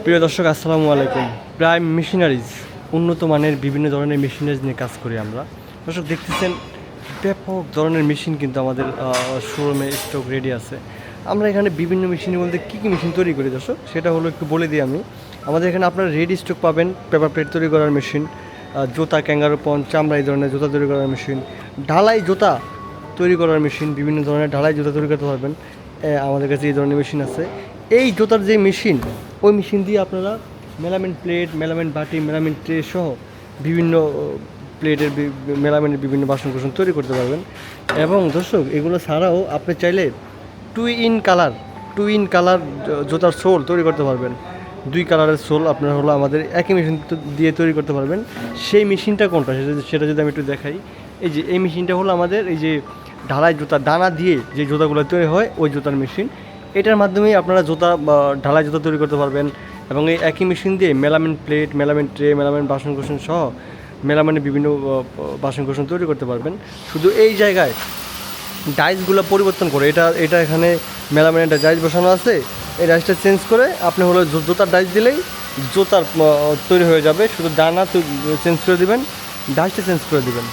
প্রিয় দর্শক, আসসালামু আলাইকুম। প্রাইম মেশিনারিজ, উন্নত মানের বিভিন্ন ধরনের মেশিনারিজ নিয়ে কাজ করি আমরা। দর্শক, দেখতেছেন, ব্যাপক ধরনের মেশিন কিন্তু আমাদের শোরুমে স্টক রেডি আছে। আমরা এখানে বিভিন্ন মেশিনের মধ্যে কী কী মেশিন তৈরি করি দর্শক, সেটা হলো একটু বলে দিই আমি। আমাদের এখানে আপনারা রেডি স্টক পাবেন পেপার প্লেট তৈরি করার মেশিন জুতা ক্যাঙ্গারো পন চামড়া, এই ধরনের জুতা তৈরি করার মেশিন ঢালাই জুতা তৈরি করার মেশিন বিভিন্ন ধরনের ঢালাই জুতা তৈরি করতে পারবেন। আমাদের কাছে এই ধরনের মেশিন আছে। এই জুতার যে মেশিন, ওই মেশিন দিয়ে আপনারা মেলামেন্ট প্লেট মেলামেন্ট বাটি মেলামেন্ট ট্রে সহ বিভিন্ন প্লেটের মেলামেন্টের বিভিন্ন বাসন কোসন তৈরি করতে পারবেন। এবং দর্শক, এগুলো ছাড়াও আপনি চাইলে two in colour two in colour জুতার সোল তৈরি করতে পারবেন। দুই কালারের সোল আপনার হলো আমাদের একই মেশিন দিয়ে তৈরি করতে পারবেন। সেই মেশিনটা কোনটা, সেটা সেটা যদি আমি একটু দেখাই। এই যে, এই মেশিনটা হলো আমাদের এই যে ঢালাই জুতা দানা দিয়ে যে জুতাগুলো তৈরি হয়, ওই জুতার মেশিন। এটার মাধ্যমেই আপনারা জুতা বা ঢালাই জুতা তৈরি করতে পারবেন এবং এই একই মেশিন দিয়ে মেলামেন্ট প্লেট মেলামেন্ট ট্রে মেলামেন্ট বাসন কোসন সহ মেলামেন্টের বিভিন্ন বাসন কোসন তৈরি করতে পারবেন। শুধু এই জায়গায় ডাইসগুলো পরিবর্তন করে, এটা এটা এখানে মেলামেন একটা ডাইস বসানো আছে, এই ডাইসটা চেঞ্জ করে আপনি হলো জুতার ডাইস দিলেই জুতার তৈরি হয়ে যাবে। শুধু ডানা চেঞ্জ করে দিবেন ডাইসটা চেঞ্জ করে দিবেন।